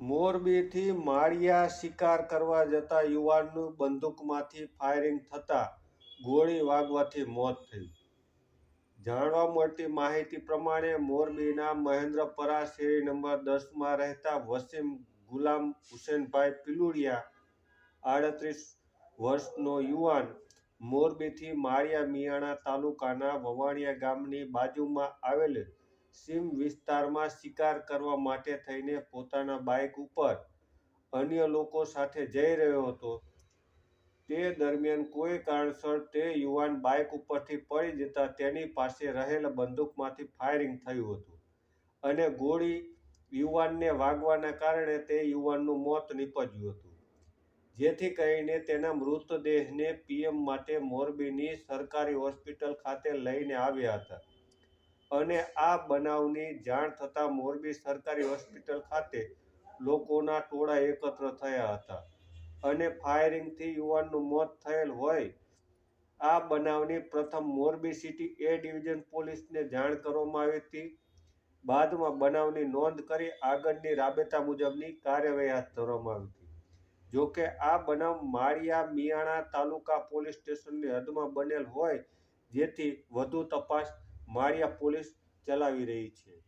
મોરબીથી માળિયા શિકાર કરવા જતા યુવાનનું બંદૂકમાંથી ફાયરિંગ થતાં ગોળી વાગવાથી મોત થયું. જાણવા મળતી માહિતી પ્રમાણે મોરબીના મહેન્દ્રપરા શેરી નંબર દસમાં રહેતા વસીમ ગુલામ હુસેનભાઈ પિલુડિયા, આડત્રીસ વર્ષનો યુવાન, મોરબીથી માળિયા મિયાણા તાલુકાના વવાણિયા ગામની બાજુમાં આવેલ સીમ વિસ્તારમાં શિકાર કરવા માટે થઈને પોતાના બાઇક ઉપર અન્ય લોકો સાથે જઈ રહ્યો હતો. તે દરમિયાન કોઈ કારણસર તે યુવાન બાઇક ઉપરથી પડી જતા તેની પાસે રહેલ બંદૂકમાંથી ફાયરિંગ થયું હતું અને ગોળી યુવાનને વાગવાના કારણે તે યુવાનનું મોત નીપજ્યું હતું. જેથી કરીને તેના મૃતદેહને પીએમ માટે મોરબીની સરકારી હોસ્પિટલ ખાતે લઈને આવ્યા હતા. અને આ બનાવની જાણ થતાં મોરબી સરકારી હોસ્પિટલ ખાતે લોકોના ટોળા એકત્ર થયા હતા અને ફાયરિંગથી યુવાનનું મોત થયેલ હોય, આ બનાવની પ્રથમ મોરબી સિટી એ ડિવિઝન પોલીસને જાણ કરવામાં આવી હતી. બાદમાં બનાવની નોંધ કરી આગળની રાબેતા મુજબની કાર્યવાહી હાથ ધરવામાં આવી હતી. જોકે આ બનાવ માળિયા મિયાણા તાલુકા પોલીસ સ્ટેશનની હદમાં બનેલ હોય, જેથી વધુ તપાસ માળિયા પોલીસ ચલાવી રહી છે.